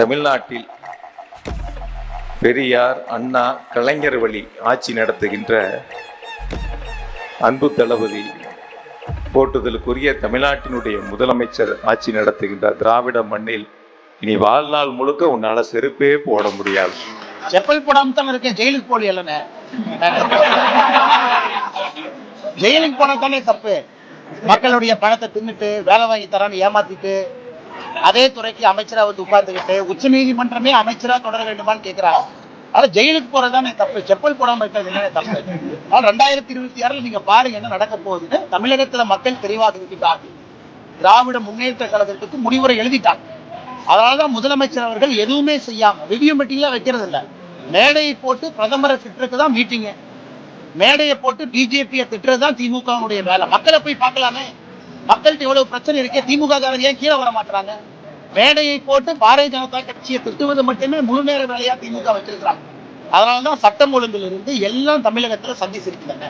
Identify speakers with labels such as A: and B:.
A: தமிழ்நாட்டில் பெரியார் அண்ணா கலைஞர் வழி ஆட்சி நடத்துகின்ற அன்பு தளபதி போட்டுதலுக்குரிய தமிழ்நாட்டினுடைய முதலமைச்சர் ஆட்சி நடத்துகின்ற திராவிட மண்ணில் இனி வாழ்நாள் முழுக்க உன்னால செருப்பே போட முடியாது.
B: செப்பல் போடாம தானே இருக்கேன். ஜெயிலுக்கு போலி ஜெயிலுக்கு போனா தானே தப்பு. மக்களுடைய பணத்தை தின்னுட்டு வேலை வாங்கி தரான்னு ஏமாத்திட்டு அதே துறைக்கு அமைச்சராக வந்து உட்கார்ந்துக்கிட்டு உச்ச நீதிமன்றமே அமைச்சரா தொடர வேண்டுமான்னு கேக்குறாங்க. ஆனா ஜெயிலுக்கு போறதுதானே தப்பு. செப்பல் போடாமல் இருக்கிறது என்னென்ன தப்பு? ஆனால் ரெண்டாயிரத்தி இருபத்தி ஆறில் நீங்க பாருங்க என்ன நடக்க போகுதுன்னு தமிழகத்துல மக்கள் தெளிவாக இருக்கின்றாங்க திராவிட முன்னேற்ற கழகத்துக்கு முடிவுரை எழுதிட்டாங்க. அதனாலதான் முதலமைச்சர் அவர்கள் எதுவுமே செய்யாம ரிவ்யூ மீட்டிங்ல வைக்கிறது இல்ல மேடையை போட்டு பிரதமரை திட்டுறதுக்கு தான் மீட்டிங்கு மேடையை போட்டு பிஜேபியை திட்டுறது தான் திமுகவுடைய வேலை. மக்களை போய் பார்க்கலாமே. மக்கள்கிட்ட எவ்வளவு பிரச்சனை இருக்கு திமுக காரங்க ஏன் கீழே வர மாட்டாங்க மேடையை போட்டு பாரதிய ஜனதா கட்சியை திட்டுவது மட்டுமே முழு நேர வேலையா திமுக வச்சிருக்கிறாங்க. அதனாலதான் சட்டம் ஒழுங்கிலிருந்து எல்லாம் தமிழகத்துல சந்திச்சிருக்கிறாங்க